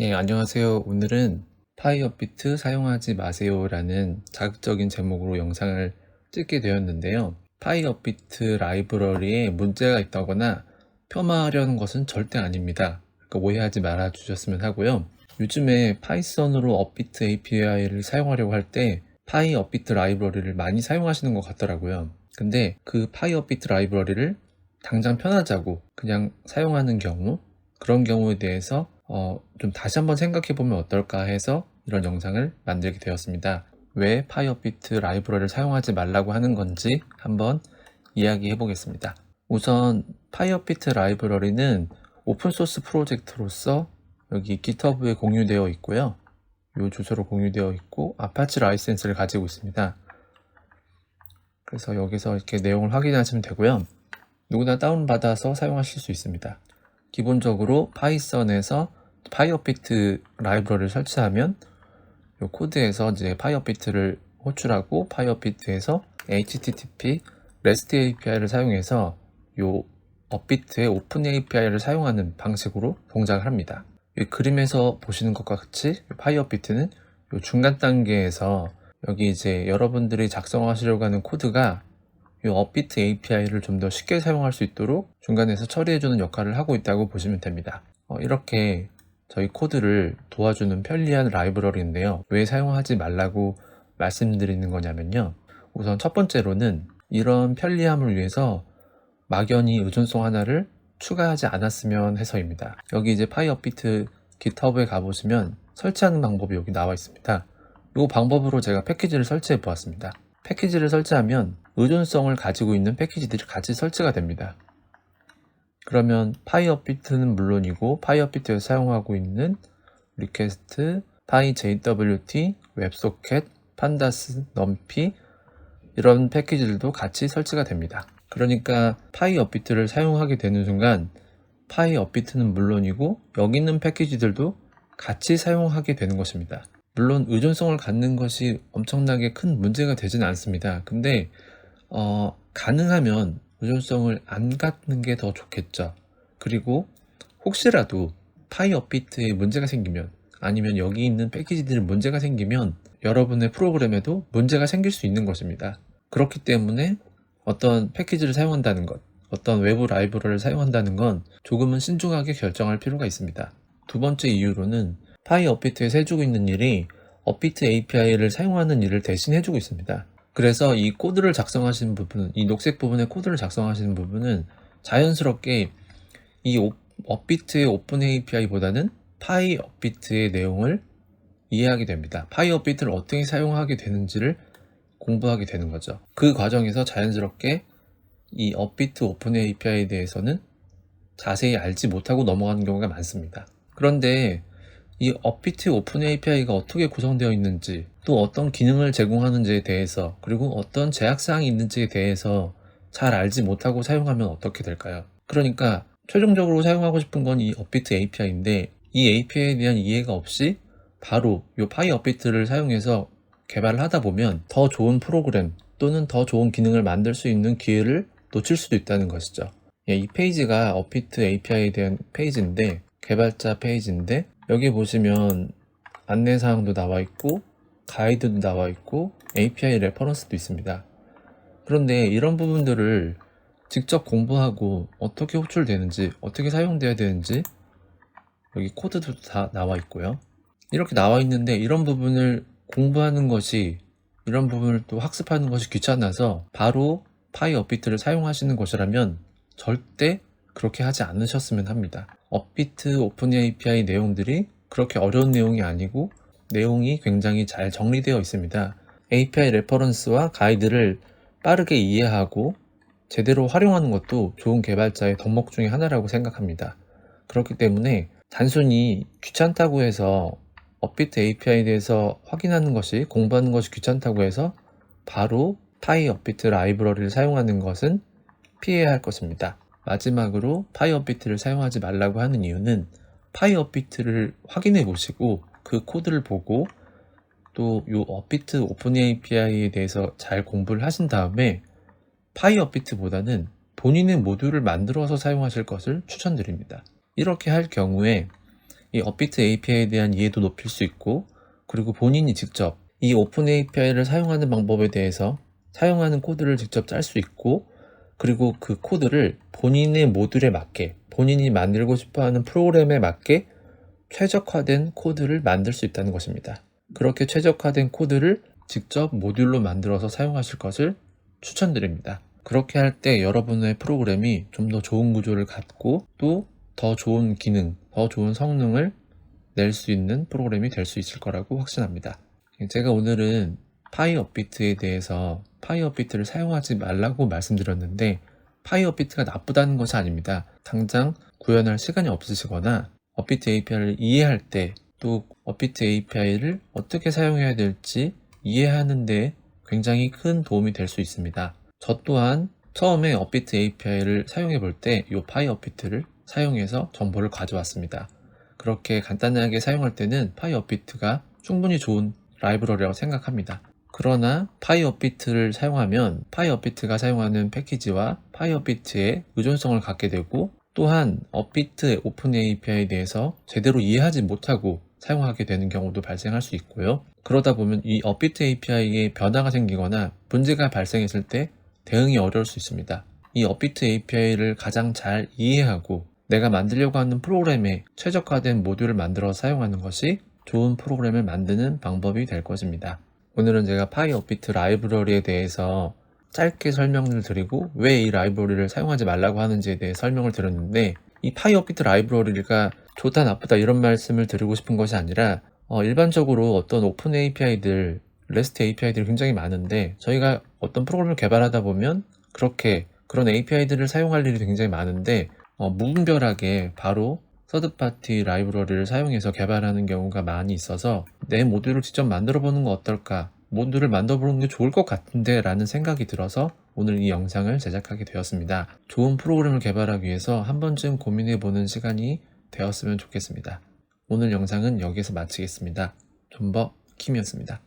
예, 안녕하세요. 오늘은 파이어비트 사용하지 마세요 라는 자극적인 제목으로 영상을 찍게 되었는데요. 파이어비트 라이브러리에 문제가 있다거나 폄하하려는 것은 절대 아닙니다. 그러니까 오해하지 말아 주셨으면 하고요. 요즘에 파이썬으로 업비트 API를 사용하려고 할 때 파이어비트 라이브러리를 많이 사용하시는 것 같더라고요. 근데 그 파이어비트 라이브러리를 당장 편하자고 그냥 사용하는 경우 그런 경우에 대해서 어, 좀 다시 한번 생각해 보면 어떨까 해서 이런 영상을 만들게 되었습니다. 왜 파이어비트 라이브러리를 사용하지 말라고 하는 건지 한번 이야기해 보겠습니다. 우선 파이어비트 라이브러리는 오픈소스 프로젝트로서 여기 GitHub에 공유되어 있고요. 이 주소로 공유되어 있고 아파치 라이센스를 가지고 있습니다. 그래서 여기서 이렇게 내용을 확인하시면 되고요. 누구나 다운받아서 사용하실 수 있습니다. 기본적으로 파이썬에서 파이어비트 라이브러리를 설치하면 이 코드에서 이제 파이어비트를 호출하고 파이어비트에서 HTTP REST API를 사용해서 이 업비트의 오픈 API를 사용하는 방식으로 동작을 합니다. 이 그림에서 보시는 것과 같이 파이어비트는 이 중간 단계에서 여기 이제 여러분들이 작성하시려고 하는 코드가 이 업비트 API를 좀 더 쉽게 사용할 수 있도록 중간에서 처리해주는 역할을 하고 있다고 보시면 됩니다. 어, 이렇게 저희 코드를 도와주는 편리한 라이브러리인데요. 왜 사용하지 말라고 말씀드리는 거냐면요. 우선 첫 번째로는 이런 편리함을 위해서 막연히 의존성 하나를 추가하지 않았으면 해서입니다. 여기 이제 파이어비트 GitHub에 가보시면 설치하는 방법이 여기 나와 있습니다. 이 방법으로 제가 패키지를 설치해 보았습니다. 패키지를 설치하면 의존성을 가지고 있는 패키지들이 같이 설치가 됩니다. 그러면 파이어비트는 물론이고 파이어비트에서 사용하고 있는 리퀘스트, 파이JWT, 웹소켓, 판다스, 넘피 이런 패키지들도 같이 설치가 됩니다. 그러니까 파이어비트를 사용하게 되는 순간 파이어비트는 물론이고 여기 있는 패키지들도 같이 사용하게 되는 것입니다. 물론 의존성을 갖는 것이 엄청나게 큰 문제가 되지는 않습니다. 근데 어, 가능하면 의존성을 안 갖는 게 더 좋겠죠. 그리고 혹시라도 파이어비트에 문제가 생기면 아니면 여기 있는 패키지들에 문제가 생기면 여러분의 프로그램에도 문제가 생길 수 있는 것입니다. 그렇기 때문에 어떤 패키지를 사용한다는 것, 어떤 외부 라이브러리를 사용한다는 건 조금은 신중하게 결정할 필요가 있습니다. 두 번째 이유로는 파이 업비트에서 해주고 있는 일이 업비트 API를 사용하는 일을 대신 해주고 있습니다. 그래서 이 코드를 작성하시는 부분, 이 녹색 부분의 코드를 작성하시는 부분은 자연스럽게 이 업비트의 오픈 API보다는 파이 업비트의 내용을 이해하게 됩니다. 파이 업비트를 어떻게 사용하게 되는지를 공부하게 되는 거죠. 그 과정에서 자연스럽게 이 업비트 오픈 API에 대해서는 자세히 알지 못하고 넘어가는 경우가 많습니다. 그런데 이 업비트 오픈 API가 어떻게 구성되어 있는지 또 어떤 기능을 제공하는지에 대해서 그리고 어떤 제약사항이 있는지에 대해서 잘 알지 못하고 사용하면 어떻게 될까요? 그러니까 최종적으로 사용하고 싶은 건 이 업비트 API인데 이 API에 대한 이해가 없이 바로 이 파이 업비트를 사용해서 개발을 하다 보면 더 좋은 프로그램 또는 더 좋은 기능을 만들 수 있는 기회를 놓칠 수도 있다는 것이죠. 예, 이 페이지가 업비트 API에 대한 페이지인데 개발자 페이지인데 여기 보시면 안내사항도 나와 있고 가이드도 나와 있고 API 레퍼런스도 있습니다. 그런데 이런 부분들을 직접 공부하고 어떻게 호출되는지 어떻게 사용돼야 되는지 여기 코드도 다 나와 있고요. 이렇게 나와 있는데 이런 부분을 공부하는 것이 이런 부분을 또 학습하는 것이 귀찮아서 바로 파이 업비트를 사용하시는 것이라면 절대 그렇게 하지 않으셨으면 합니다. 업비트 오픈 API 내용들이 그렇게 어려운 내용이 아니고 내용이 굉장히 잘 정리되어 있습니다. API 레퍼런스와 가이드를 빠르게 이해하고 제대로 활용하는 것도 좋은 개발자의 덕목 중의 하나라고 생각합니다. 그렇기 때문에 단순히 귀찮다고 해서 업비트 API에 대해서 확인하는 것이 공부하는 것이 귀찮다고 해서 바로 파이 업비트 라이브러리를 사용하는 것은 피해야 할 것입니다. 마지막으로 파이어비트를 사용하지 말라고 하는 이유는 파이어비트를 확인해 보시고 그 코드를 보고 또 이 업비트 오픈 API에 대해서 잘 공부를 하신 다음에 파이어비트보다는 본인의 모듈을 만들어서 사용하실 것을 추천드립니다. 이렇게 할 경우에 이 업비트 API에 대한 이해도 높일 수 있고 그리고 본인이 직접 이 오픈 API를 사용하는 방법에 대해서 사용하는 코드를 직접 짤 수 있고 그리고 그 코드를 본인의 모듈에 맞게 본인이 만들고 싶어하는 프로그램에 맞게 최적화된 코드를 만들 수 있다는 것입니다. 그렇게 최적화된 코드를 직접 모듈로 만들어서 사용하실 것을 추천드립니다. 그렇게 할 때 여러분의 프로그램이 좀 더 좋은 구조를 갖고 또 더 좋은 기능, 더 좋은 성능을 낼 수 있는 프로그램이 될 수 있을 거라고 확신합니다. 제가 오늘은 파이 업비트에 대해서 파이 업비트를 사용하지 말라고 말씀드렸는데 파이 업비트가 나쁘다는 것이 아닙니다. 당장 구현할 시간이 없으시거나 업비트 API를 이해할 때 또 업비트 API를 어떻게 사용해야 될지 이해하는데 굉장히 큰 도움이 될 수 있습니다. 저 또한 처음에 업비트 API를 사용해 볼 때 이 파이 업비트를 사용해서 정보를 가져왔습니다. 그렇게 간단하게 사용할 때는 파이 업비트가 충분히 좋은 라이브러리라고 생각합니다. 그러나 파이업비트를 사용하면 파이업비트가 사용하는 패키지와 파이업비트의 의존성을 갖게 되고 또한 업비트 오픈 API에 대해서 제대로 이해하지 못하고 사용하게 되는 경우도 발생할 수 있고요. 그러다 보면 이 업비트 API에 변화가 생기거나 문제가 발생했을 때 대응이 어려울 수 있습니다. 이 업비트 API를 가장 잘 이해하고 내가 만들려고 하는 프로그램에 최적화된 모듈을 만들어 사용하는 것이 좋은 프로그램을 만드는 방법이 될 것입니다. 오늘은 제가 파이 업비트 라이브러리에 대해서 짧게 설명을 드리고 왜 이 라이브러리를 사용하지 말라고 하는지에 대해 설명을 드렸는데 이 파이 업비트 라이브러리가 좋다 나쁘다 이런 말씀을 드리고 싶은 것이 아니라 어, 일반적으로 어떤 오픈 API들 REST API들이 굉장히 많은데 저희가 어떤 프로그램을 개발하다 보면 그렇게 그런 API들을 사용할 일이 굉장히 많은데 어, 무분별하게 바로 서드파티 라이브러리를 사용해서 개발하는 경우가 많이 있어서 내 모듈을 직접 만들어 보는 거 어떨까 모듈을 만들어 보는 게 좋을 것 같은데 라는 생각이 들어서 오늘 이 영상을 제작하게 되었습니다. 좋은 프로그램을 개발하기 위해서 한 번쯤 고민해 보는 시간이 되었으면 좋겠습니다. 오늘 영상은 여기서 마치겠습니다. 존버 킴이었습니다